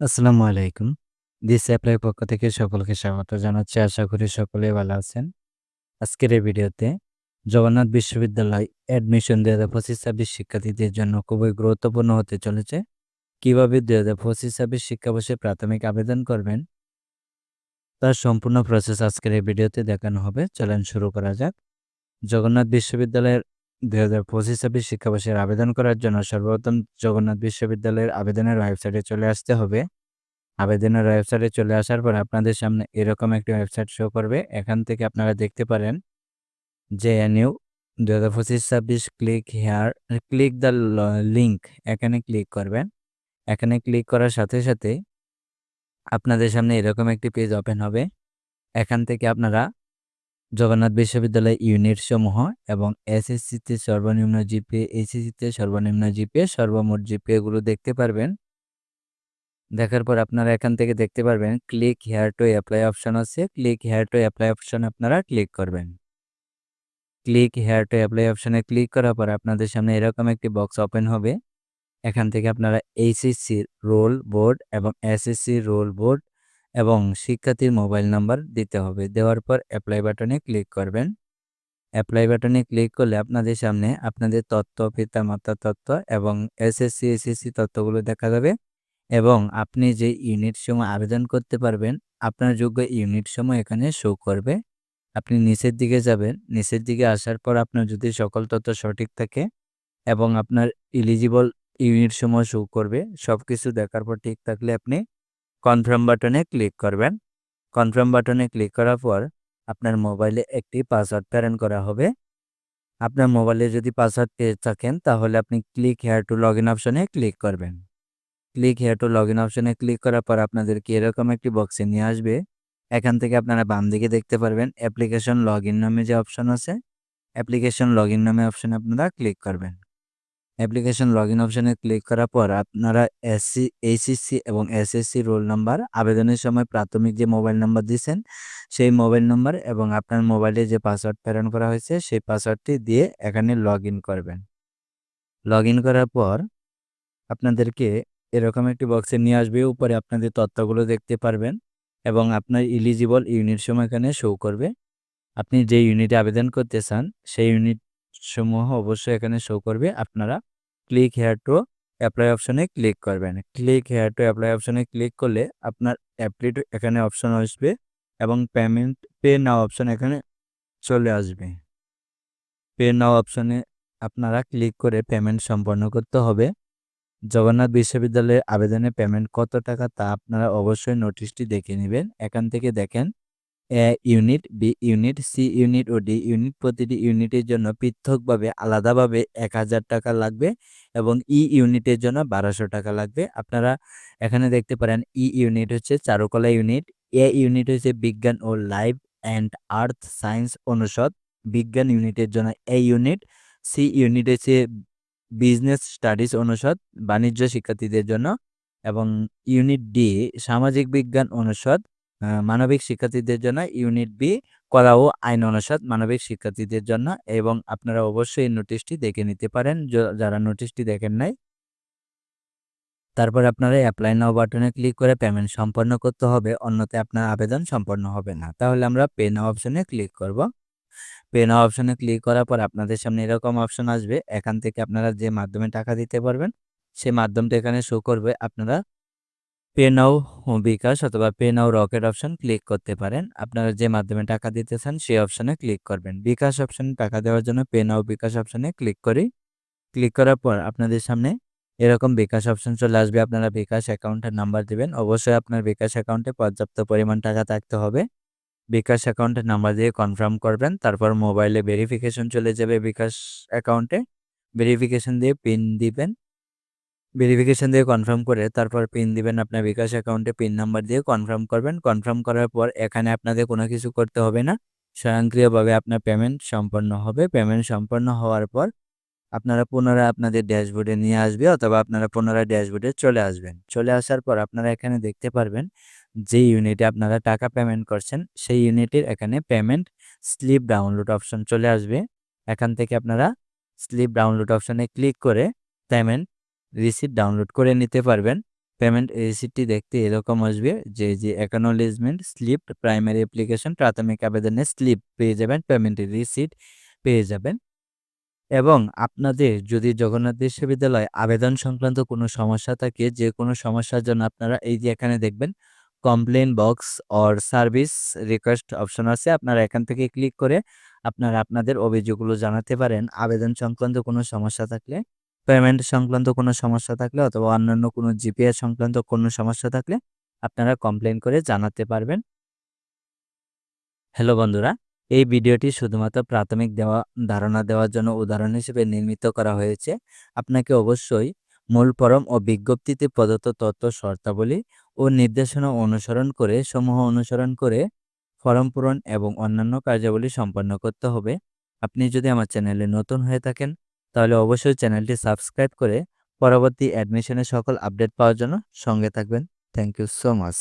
আসসালামু আলাইকুম। This apply পক্ষ থেকে সকলকে স্বাগত জানাচ্ছি। আশা করি সকলেই ভালো আছেন। আজকের এই ভিডিওতে জগন্নাথ বিশ্ববিদ্যালয় অ্যাডমিশন ২০২৫-২৬ শিক্ষার্থীদের জন্য খুবই গুরুত্বপূর্ণ হতে চলেছে। কীভাবে ২০২৫-২৬ শিক্ষাবর্ষে প্রাথমিক আবেদন করবেন, তার সম্পূর্ণ প্রসেস আজকের এই ভিডিওতে দেখানো হবে। চলেন শুরু করা যাক। জগন্নাথ বিশ্ববিদ্যালয়ের ২০২৫-২৬ শিক্ষাবর্ষের আবেদন করার জন্য সর্বপ্রথম জগন্নাথ বিশ্ববিদ্যালয়ের আবেদনের ওয়েবসাইটে চলে আসতে হবে। আবেদনের ওয়েবসাইটে চলে আসার পর আপনাদের সামনে এরকম একটি ওয়েবসাইট শো করবে। এখান থেকে আপনারা দেখতে পারেন যে নিউ দু হাজার পঁচিশ ছাব্বিশ click here click the link এখানে ক্লিক করবেন। এখানে ক্লিক করার সাথে, সাথে আপনাদের সামনে এরকম একটি পেজ ওপেন হবে। এখান থেকে আপনারা জগন্নাথ বিশ্ববিদ্যালয় ইউনিট সমূহ এবং এসএসসিতে সর্বনিম্ন জিপিএ, এইচএসসিতে সর্বনিম্ন জিপিএ, সর্বমোট জিপিএ গুলো দেখতে পারবেন। দেখার পর আপনারা এখান থেকে দেখতে পারবেন click here to apply option আছে। Click here to apply option আপনারা ক্লিক করবেন। ক্লিক হেয়ার টু অ্যাপ্লাই অপশনে ক্লিক করার পর আপনাদের সামনে এরকম একটি বক্স ওপেন হবে। এখান থেকে আপনারা এইচএসসির রোল বোর্ড এবং এসএসসির রোল বোর্ড এবং শিক্ষার্থীর মোবাইল নাম্বার দিতে হবে। দেওয়ার পর অ্যাপ্লাই বাটনে ক্লিক করবেন। অ্যাপ্লাই বাটনে ক্লিক করলে আপনাদের সামনে আপনাদের তথ্য, পিতামাতার তথ্য এবং এসএসসি, এইচএসসি তথ্যগুলো দেখা যাবে এবং আপনি যে ইউনিট সমূহ আবেদন করতে পারবেন, আপনার যোগ্য ইউনিট সময় এখানে শো করবে। আপনি নিচের দিকে যাবেন। নিচের দিকে আসার পর আপনার যদি সকল তথ্য সঠিক থাকে এবং আপনার এলিজিবল ইউনিট সময় শো করবে। সব কিছু দেখার পর ঠিক থাকলে আপনি কনফার্ম বাটনে ক্লিক করবেন। কনফার্ম বাটনে ক্লিক করার পর আপনার মোবাইলে একটি পাসওয়ার্ড প্রেরণ করা হবে। আপনার মোবাইলে যদি পাসওয়ার্ড পেয়ে থাকেন তাহলে আপনি ক্লিক হেয়ার টু লগইন অপশনে ক্লিক করবেন। ক্লিক হেয়ার টু লগইন অপশনে ক্লিক করার পর আপনাদেরকে এরকম একটি বক্সে নিয়ে আসবে। এখান থেকে আপনারা বাম দিকে দেখতে পারবেন অ্যাপ্লিকেশন লগইন নামে যে অপশন আছে, অ্যাপ্লিকেশন লগইন নামে অপশনে আপনারা ক্লিক করবেন। অ্যাপ্লিকেশন লগ ইন অপশনে ক্লিক করার পর আপনারা এসসি, এইচএসসি এবং এসএসসি রোল নাম্বার আবেদনের সময় প্রাথমিক যে মোবাইল নাম্বার দিয়েছেন সেই মোবাইল নাম্বার এবং আপনার মোবাইলে যে পাসওয়ার্ড প্রেরণ করা হয়েছে সেই পাসওয়ার্ডটি দিয়ে এখানে লগইন করবেন। লগইন করার পর আপনাদেরকে এরকম একটি বক্সে নিয়ে আসবে। উপরে আপনাদের তথ্যগুলো দেখতে পারবেন এবং আপনার ইলিজিবল ইউনিট সময় এখানে শো করবে। আপনি যে ইউনিটে আবেদন করতে চান সেই ইউনিট সমূহ অবশ্যই এখানে শো করবে। আপনারা ক্লিক হেয়ার টু অ্যাপ্লাই অপশনে ক্লিক করবেন। ক্লিক হেয়ার টু অ্যাপ্লাই অপশনে ক্লিক করলে আপনার অ্যাপ্লি টু এখানে অপশন আসবে এবং পেমেন্ট পে নাও অপশন এখানে চলে আসবে। পে নাও অপশনে আপনারা ক্লিক করে পেমেন্ট সম্পন্ন করতে হবে। জগন্নাথ বিশ্ববিদ্যালয়ের আবেদনে পেমেন্ট কত টাকা তা আপনারা অবশ্যই নোটিশটি দেখে নেবেন এখান থেকে দেখেন A unit, B unit, C unit O D unit প্রতিটি ইউনিটের জন্য পৃথকভাবে আলাদাভাবে ৳১,০০০ লাগবে এবং ই ইউনিটের জন্য ৳১,২০০ লাগবে। আপনারা এখানে দেখতে পারেন ই ইউনিট হচ্ছে চারুকলা ইউনিট, এ ইউনিট হচ্ছে বিজ্ঞান ও লাইফ অ্যান্ড আর্থ সায়েন্স অনুষদ, বিজ্ঞান ইউনিটের জন্য এ ইউনিট, সি ইউনিট হচ্ছে বিজনেস স্টাডিজ অনুষদ, বাণিজ্য শিক্ষার্থীদের জন্য এবং ইউনিট ডি সামাজিক বিজ্ঞান অনুষদ, মানবিক শিক্ষার্থীদের জন্য, ইউনিট বি কলা ও আইন অনুষদ, মানবিক শিক্ষার্থীদের জন্য এবং আপনারা অবশ্যই নোটিশটি দেখে নিতে পারেন যারা নোটিশটি দেখেন নাই। তারপর আপনারা অ্যাপ্লাই নাও বাটনে ক্লিক করে পেমেন্ট সম্পন্ন করতে হবে। অন্যথায় আপনার আবেদন সম্পন্ন হবে না। তাহলে আমরা পে নাও অপশনে ক্লিক করব। পে নাও অপশনে ক্লিক করার পর আপনাদের সামনে এরকম অপশন আসবে। এখান থেকে আপনারা যে মাধ্যমে টাকা দিতে পারবেন সেই মাধ্যমটা এখানে শো করবে। আপনারা পে নাও বিকাশ অথবা pay now Rocket option click করতে পারেন। আপনারা যে মাধ্যমে টাকা দিতে চান, সেই অপশনে ক্লিক করবেন। বিকাশ অপশনে টাকা দেওয়ার জন্য পে নাও বিকাশ অপশনে ক্লিক করি। ক্লিক করার পর আপনাদের সামনে এরকম বিকাশ অপশন চলে আসবে। আপনারা বিকাশ অ্যাকাউন্টের নাম্বার দিবেন। অবশ্যই আপনার বিকাশ অ্যাকাউন্টে পর্যাপ্ত পরিমাণ টাকা থাকতে হবে। বিকাশ অ্যাকাউন্টের নাম্বার দিয়ে কনফার্ম করবেন। তারপর মোবাইলে ভেরিফিকেশন চলে যাবে বিকাশ অ্যাকাউন্টে। ভেরিফিকেশন দিয়ে পিন দিবেন। ভেরিফিকেশন দিয়ে কনফার্ম করে তারপর পিন দিবেন আপনার বিকাশ অ্যাকাউন্টে পিন নাম্বার দিয়ে কনফার্ম করবেন। কনফার্ম করার পর এখানে আপনাদের কোনো কিছু করতে হবে না। স্বয়ংক্রিয়ভাবে আপনার পেমেন্ট সম্পন্ন হবে। পেমেন্ট সম্পন্ন হওয়ার পর আপনারা পুনরায় আপনাদের ড্যাশবোর্ডে নিয়ে আসবে অথবা আপনারা পুনরায় ড্যাশবোর্ডে চলে আসবেন। চলে আসার পর আপনারা এখানে দেখতে পারবেন যে ইউনিটে আপনারা টাকা পেমেন্ট করছেন, সেই ইউনিটের এখানে পেমেন্ট স্লিপ ডাউনলোড অপশন চলে আসবে। এখান থেকে আপনারা স্লিপ ডাউনলোড অপশনে ক্লিক করে পেমেন্ট রিসিপ্ট ডাউনলোড করে নিতে পারবেন। পেমেন্ট রিসিপ্টটি দেখতে এরকম আসবে যে যে অ্যাকনোলেজমেন্ট স্লিপ প্রাইমারি অ্যাপ্লিকেশন প্রাথমিক আবেদনের স্লিপ পেয়ে যাবেন পেমেন্টের রিসিপ্ট পেয়ে যাবেন। এবং আপনাদের যদি জগন্নাথ বিশ্ববিদ্যালয় আবেদন সংক্রান্ত কোনো সমস্যা থাকে, যে কোনো সমস্যার জন্য আপনারা এই যে এখানে দেখবেন complain box or service request option আছে। আপনারা এখান থেকে ক্লিক করে আপনারা আপনাদের অভিযোগগুলো জানাতে পারেন। আবেদন সংক্রান্ত কোনো সমস্যা থাকলে পেমেন্ট সংক্রান্ত কোনো সমস্যা থাকলে অথবা অন্যান্য কোনো জিপিএস সংক্রান্ত কোনো সমস্যা থাকলে আপনারা কমপ্লেন করে জানাতে পারবেন। হ্যালো বন্ধুরা, এই ভিডিওটি শুধুমাত্র প্রাথমিক দেওয়া, ধারণা দেওয়ার জন্য উদাহরণ হিসেবে নির্মিত করা হয়েছে। আপনাকে অবশ্যই মূল পরম ও বিজ্ঞপ্তিতে প্রদত্ত তথ্য, শর্তাবলী ও নির্দেশনা অনুসরণ করে, সমূহ অনুসরণ করে ফরম পূরণ এবং অন্যান্য কার্যাবলী সম্পন্ন করতে হবে। আপনি যদি আমার চ্যানেলে নতুন হয়ে থাকেন তাহলে অবশ্যই চ্যানেলটি সাবস্ক্রাইব করে পরবর্তী অ্যাডমিশনের সকল আপডেট পাওয়ার জন্য সঙ্গে থাকবেন। Thank you so much.